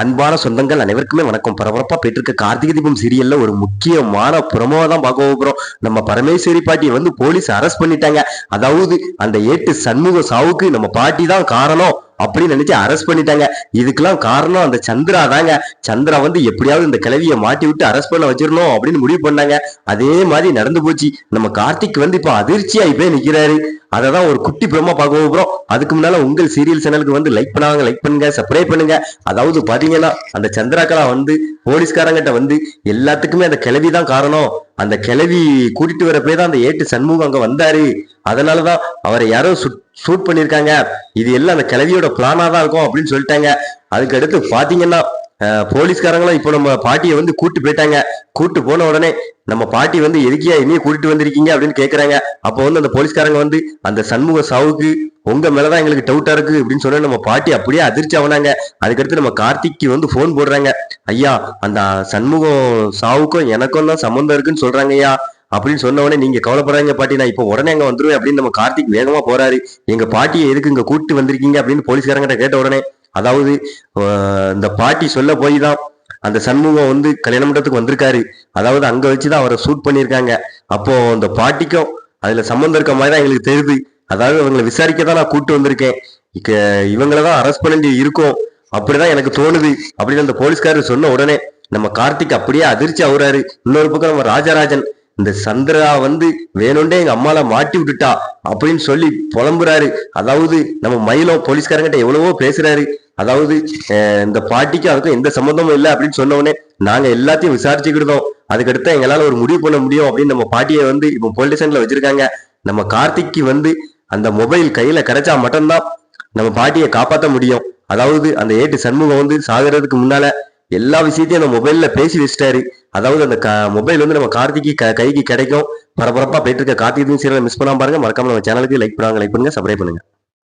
அன்பான சொந்தங்கள் அனைவருக்குமே வணக்கம். பரபரப்பா போயிட்டு இருக்க கார்த்திகை தீபம் சீரியல்ல ஒரு முக்கியமான புறமோ தான் பார்க்க போகிறோம். நம்ம பரமேஸ்வரி பாட்டியை வந்து போலீஸ் அரெஸ்ட் பண்ணிட்டாங்க. அதாவது அந்த ஏட்டு சண்முக சாவுக்கு நம்ம பாட்டி தான் காரணம். அப்படின்னு நினைச்சு அரெஸ்ட் பண்ணிட்டாங்க. இதுக்கெல்லாம் காரணம் அந்த சந்திரா தாங்க. சந்திரா வந்து எப்படியாவது இந்த கிளவியை மாட்டி விட்டு அரெஸ்ட் பண்ண வச்சிடணும் அப்படின்னு முடிவு பண்ணாங்க. அதே மாதிரி நடந்து போச்சு. நம்ம கார்த்திக் வந்து இப்ப அதிர்ச்சியாகி போய் நிக்கிறாரு. அதை தான் ஒரு குட்டி பிரமா பார்க்க போகிறோம் அதுக்கு முன்னால உங்கள் சீரியல் சேனலுக்கு வந்து லைக் பண்ணாங்க லைக் பண்ணுங்க சப்ஸ்கிரைப் பண்ணுங்க. அதாவது பாத்தீங்கன்னா அந்த சந்திராக்கலா வந்து போலீஸ்காரங்கிட்ட வந்து எல்லாத்துக்குமே அந்த கிளவி தான் காரணம். அந்த கிளவி கூட்டிட்டு வரப்பே தான் அந்த ஏட்டு சண்முகம் அங்க வந்தாரு. அதனாலதான் அவரை யாரோ ஷூட் பண்ணியிருக்காங்க. இது எல்லாம் அந்த கிளவியோட பிளானா தான் இருக்கும் அப்படின்னு சொல்லிட்டாங்க. அதுக்கடுத்து பார்த்தீங்கன்னா பாத்தீங்கன்னா போலீஸ்காரங்களும் இப்போ நம்ம பாட்டியை வந்து கூட்டு போயிட்டாங்க. கூட்டு போன உடனே நம்ம பாட்டி வந்து எதுக்கியா இனியே கூட்டிட்டு வந்திருக்கீங்க அப்படின்னு கேக்குறாங்க. அப்போ வந்து அந்த போலீஸ்காரங்க வந்து அந்த சண்முக சாவுக்கு உங்க மேலதான் எங்களுக்கு டவுட்டா இருக்கு அப்படின்னு சொன்னா நம்ம பாட்டி அப்படியே அதிர்ச்சி ஆனாங்க அதுக்கடுத்து நம்ம கார்த்திக்கு வந்து ஃபோன் போடுறாங்க. ஐயா அந்த சண்முகம் சாவுக்கும் எனக்கும் தான் சம்மந்தம் இருக்குன்னு சொல்றாங்க ஐயா அப்படின்னு சொன்ன உடனே நீங்க கவலைப்படுறாங்க பாட்டி. நான் இப்போ உடனே அங்க வந்துருவேன் அப்படின்னு நம்ம கார்த்திக் வேகமா போறாரு. எங்க பாட்டியை எதுக்கு இங்க கூட்டு வந்திருக்கீங்க அப்படின்னு போலீஸ்காரங்கிட்ட கேட்ட உடனே அதாவது இந்த பாட்டி சொல்ல போய் தான் அந்த சண்முகம் வந்து கல்யாண மண்டபத்துக்கு வந்திருக்காரு. அதாவது அங்க வச்சுதான் அவரை சூட் பண்ணியிருக்காங்க. அப்போ அந்த பாட்டிக்கும் அதுல சம்மந்தம் இருக்க மாதிரி தான் எங்களுக்கு தெரியுது. அதாவது அவங்களை விசாரிக்க தான் நான் கூட்டு வந்திருக்கேன். இக்க இவங்கள தான் அரெஸ்ட் பண்ணி இருக்கும். அப்படிதான் எனக்கு தோணுது. அப்படின்னு அந்த போலீஸ்காரர் சொன்ன உடனே நம்ம கார்த்திக் அப்படியே அதிர்ச்சி ஆகுறாரு. இன்னொரு பக்கம் நம்ம ராஜராஜன் இந்த சந்திரா வந்து வேணும்டே எங்க அம்மால மாட்டி விட்டுட்டா அப்படின்னு சொல்லி புலம்புறாரு. அதாவது நம்ம மயிலோ போலீஸ்காரங்கிட்ட எவ்வளவோ பேசுறாரு. அதாவது இந்த பாட்டிக்கு அதுக்கும் எந்த சம்மந்தமும் இல்லை அப்படின்னு சொன்ன நாங்க எல்லாத்தையும் விசாரிச்சுக்கிட்டோம். அதுக்கடுத்து எங்களால ஒரு முடிவு பண்ண முடியும் அப்படின்னு நம்ம பாட்டியை வந்து இப்போ போலீஸ் ஸ்டேஷன்ல வச்சிருக்காங்க. நம்ம கார்த்திக்கு வந்து அந்த மொபைல் கையில கிடைச்சா மட்டும்தான் நம்ம பாட்டியை காப்பாற்ற முடியும். அதாவது அந்த ஏட்டு சண்முகம் வந்து சாகுறதுக்கு முன்னால எல்லா விஷயத்தையும் அந்த மொபைல்ல பேசி வச்சிட்டாரு. அதாவது அந்த மொபைல் வந்து நம்ம கார்த்திக்கு க- கைக்கு கிடைக்கும். பரபரப்பா போயிட்டு இருக்க கார்த்திக் சீரியல் மிஸ் பண்ணாமல் பாருங்க. மறக்காம நம்ம சேனலுக்கு லைக் பண்ணுவாங்க லைக் பண்ணுங்க சப்ஸ்கிரைப் பண்ணுங்க.